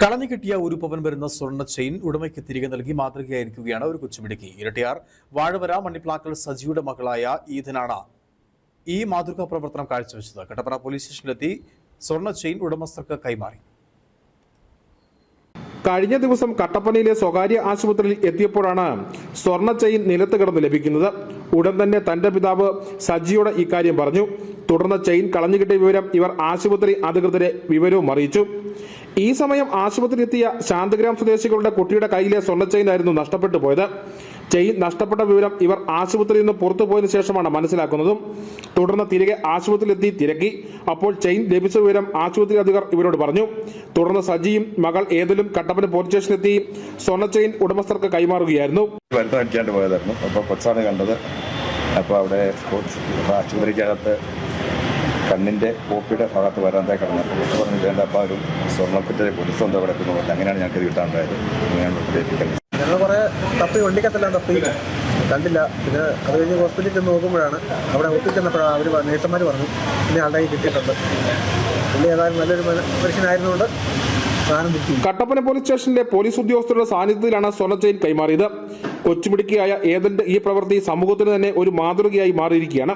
കളഞ്ഞു കിട്ടിയ ഒരു പവൻ വരുന്ന സ്വർണ ചെയിൻ ഉടമയ്ക്ക് തിരികെ നൽകി മാതൃകയായിരിക്കുകയാണ് ഒരു കൊച്ചുമിടുക്കി. ഇരട്ടിയാർ വാഴവര മണ്ണിപ്ലാക്കൽ സജിയുടെ മകളായ ഈഥനാണ് ഈ മാതൃകാ പ്രവർത്തനം കാഴ്ചവെച്ചത്. കട്ടപ്പന പോലീസ് സ്റ്റേഷനിലെത്തി സ്വർണ ചെയിൻ ഉടമസ്ഥർക്ക് കൈമാറി. കഴിഞ്ഞ ദിവസം കട്ടപ്പനയിലെ സ്വകാര്യ ആശുപത്രിയിൽ എത്തിയപ്പോഴാണ് സ്വർണ ചെയിൻ നിലത്ത് കിടന്ന് ലഭിക്കുന്നത്. ഉടൻ തന്നെ തന്റെ പിതാവ് സജിയോട് ഇക്കാര്യം പറഞ്ഞു. തുടർന്ന് ചെയിൻ കളഞ്ഞുകിട്ടിയ വിവരം ഇവർ ആശുപത്രി അധികൃതരെ വിവരവും അറിയിച്ചു. ഈ സമയം ആശുപത്രി എത്തിയ ശാന്തഗ്രാം സ്വദേശികളുടെ കുട്ടിയുടെ കയ്യിലെ സ്വർണ ചെയിൻ ആയിരുന്നു നഷ്ടപ്പെട്ടു പോയത്. ചെയിൻ നഷ്ടപ്പെട്ട വിവരം ഇവർ ആശുപത്രിയിൽ നിന്ന് പുറത്തു പോയതിനു ശേഷമാണ് മനസ്സിലാക്കുന്നതും. തുടർന്ന് തിരികെ ആശുപത്രിയിലെത്തി തിരക്കി. അപ്പോൾ ചെയിൻ ലഭിച്ച വിവരം ആശുപത്രി അധികർ ഇവരോട് പറഞ്ഞു. തുടർന്ന് സജിയും മകൾ ഏതിലും കട്ടപ്പന പോലീസ് സ്റ്റേഷനിലെത്തി സ്വർണ ചെയിൻ ഉടമസ്ഥർക്ക് കൈമാറുകയായിരുന്നു. വരുത്തം അടിക്കാണ്ട് പോയതായിരുന്നു. അപ്പോൾ കൊച്ചാണ് കണ്ടത്. അപ്പോൾ അവിടെ ആശുപത്രിക്കകത്ത് കണ്ണിന്റെ കോപ്പിയുടെ ഭാഗത്ത് വരാതെ കിടന്നു പറഞ്ഞു വേണ്ട അപ്പോൾ ഒരു സ്വർണത്തിന്റെ പൊലിസുണ്ട് അവിടെ എത്തുന്നു പറഞ്ഞു അങ്ങനെയാണ് ഞങ്ങൾക്ക് ഇത് കിട്ടാണ്ടായത്. അങ്ങനെയാണ് പ്രത്യേകിക്കുന്നത് ഞങ്ങൾ കുറേ തപ്പി വണ്ടിക്കത്തെല്ലാം തപ്പി. കണ്ടില്ല. പിന്നെ അത് കഴിഞ്ഞ് ഹോസ്പിറ്റലിൽ ചെന്ന് നോക്കുമ്പോഴാണ് അവിടെ ഒട്ടിച്ചെന്നപ്പോഴാണ് അവർ നേഴ്സന്മാർ പറഞ്ഞു ഇനി ആളുടെ കയ്യിൽ കിട്ടിയിട്ടുണ്ട്. പുള്ളി ഏതായാലും നല്ലൊരു മന- മനുഷ്യനായിരുന്നുകൊണ്ട് കട്ടപ്പന പോലീസ് സ്റ്റേഷന്റെ പോലീസ് ഉദ്യോഗസ്ഥരുടെ സാന്നിധ്യത്തിലാണ് സ്വർണ ചെയിൻ കൈമാറിയത്. കൊച്ചുമിടുക്കിയായ ഏതന്റെ ഈ പ്രവൃത്തി സമൂഹത്തിന് തന്നെ ഒരു മാതൃകയായി മാറിയിരിക്കുകയാണ്.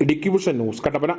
Idukki vision news Kattappana.